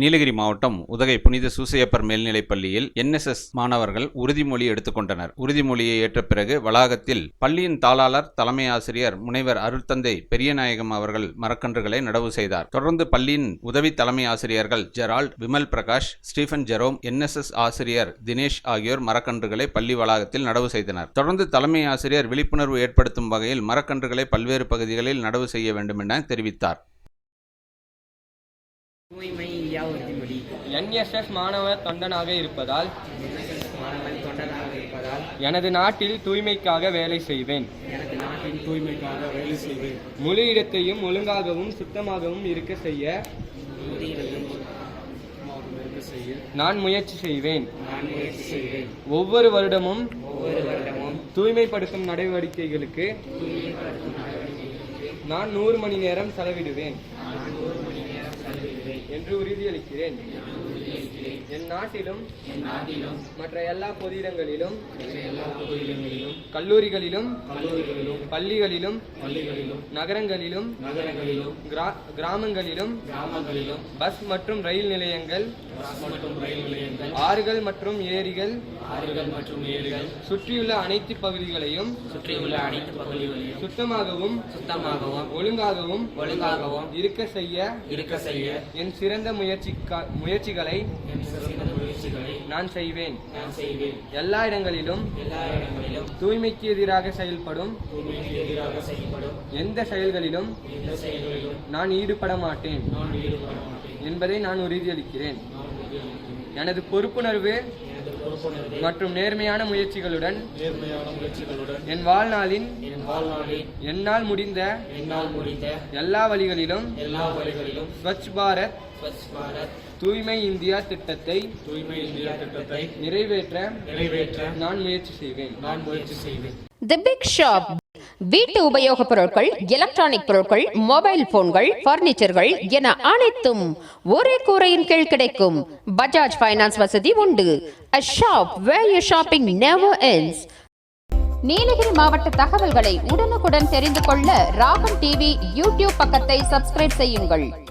நீலகிரி மாவட்டம் உதகை புனித சூசையப்பர் மேல்நிலைப் பள்ளியில் என்எஸ்எஸ் மாணவர்கள் உறுதிமொழி எடுத்துக்கொண்டனர். உறுதிமொழியை ஏற்ற பிறகு வளாகத்தில் பள்ளியின் தாளாளர் தலைமை ஆசிரியர் முனைவர் அருள்தந்தை பெரியநாயகம் அவர்கள் மரக்கன்றுகளை நடவு செய்தார். தொடர்ந்து பள்ளியின் உதவி தலைமை ஆசிரியர்கள் Gerald Vimal Prakash Stephen Jerome NSS ஆசிரியர் தினேஷ் ஆகியோர் மரக்கன்றுகளை பள்ளி வளாகத்தில் நடவு செய்தனர். தொடர்ந்து தலைமை ஆசிரியர் விழிப்புணர்வு ஏற்படுத்தும் வகையில் மரக்கன்றுகளை பல்வேறு பகுதிகளில் நடவு செய்ய வேண்டும் என தெரிவித்தார். தூய்மை என்எஸ்எஸ் மாணவர் தொண்டனாக இருப்பதால் எனது நாட்டில் தூய்மைக்காக வேலை செய்வேன். தூய்மைக்காக வேலை செய்வேன். முழு இடத்தையும் ஒழுங்காகவும் சுத்தமாகவும் இருக்க செய்ய நான் முயற்சி செய்வேன். ஒவ்வொரு வருடமும் தூய்மைப்படுத்தும் நடவடிக்கைகளுக்கு நான் நூறு மணி நேரம் செலவிடுவேன். என்று உறுதியளிக்கிறேன். என் நாட்டிலும் மற்ற எல்லா பொது இடங்களிலும் கல்லூரிகளிலும் பள்ளிகளிலும் நகரங்களிலும் நகரங்களிலும் கிரா- கிராமங்களிலும் கிராமங்களிலும் பஸ் மற்றும் ரயில் நிலையங்கள் மற்றும் ரயில் நிலையங்கள் ஆறுகள் மற்றும் ஏரிகள் ஆறுகள் மற்றும் ஏரிகள் சுற்றியுள்ள அனைத்து பகுதிகளையும் சுற்றியுள்ள அனைத்து பகுதிகளையும் சுத்தமாகவும் சுத்தமாகவும் ஒழுங்காகவும் ஒழுங்காகவும் இருக்க செய்ய இருக்க செய்ய என் சிறந்த முயற்சி முயற்சிகளை நான் செய்வேன். நான் செய்வேன். எல்லா இடங்களிலும் எல்லா இடங்களிலும் தூய்மைக்கு எதிராக செயல்படும். எந்த செயல்களிலும் நான் ஈடுபட மாட்டேன். என்பதை நான் உறுதியளிக்கிறேன். எனது பொறுப்புணர்வு மற்றும் நேர்மையான முயற்சிகளுடன் நேர்மையான முயற்சிகளுடன் என் வாழ்நாளின் என் வாழ்நாளில் என்னால் முடிந்த என்னால் முடிந்த எல்லா வழிகளிலும் எல்லா வழிகளிலும் ஸ்வச் பாரத் ஸ்வச் பாரத் தூய்மை இந்தியா திட்டத்தை தூய்மை இந்தியா திட்டத்தை நிறைவேற்ற நிறைவேற்ற நான் முயற்சி செய்வேன். நான் முயற்சி செய்வேன். தி பிக் ஷாப் வீட்டு உபயோகப் பொருட்கள் எலக்ட்ரானிக் பொருட்கள் மொபைல் போன்கள் பர்னிச்சர்கள் என அனைத்தும் ஒரே கூரையின் கீழ் கிடைக்கும். பஜாஜ் ஃபைனான்ஸ் வசதி உண்டு. A shop where your shopping never ends. Nilgiri மாவட்ட தகவல்களை உடனுக்குடன் தெரிந்து கொள்ள ராகம் டிவி யூடியூப் பக்கத்தை சப்ஸ்கிரைப் செய்யுங்கள்.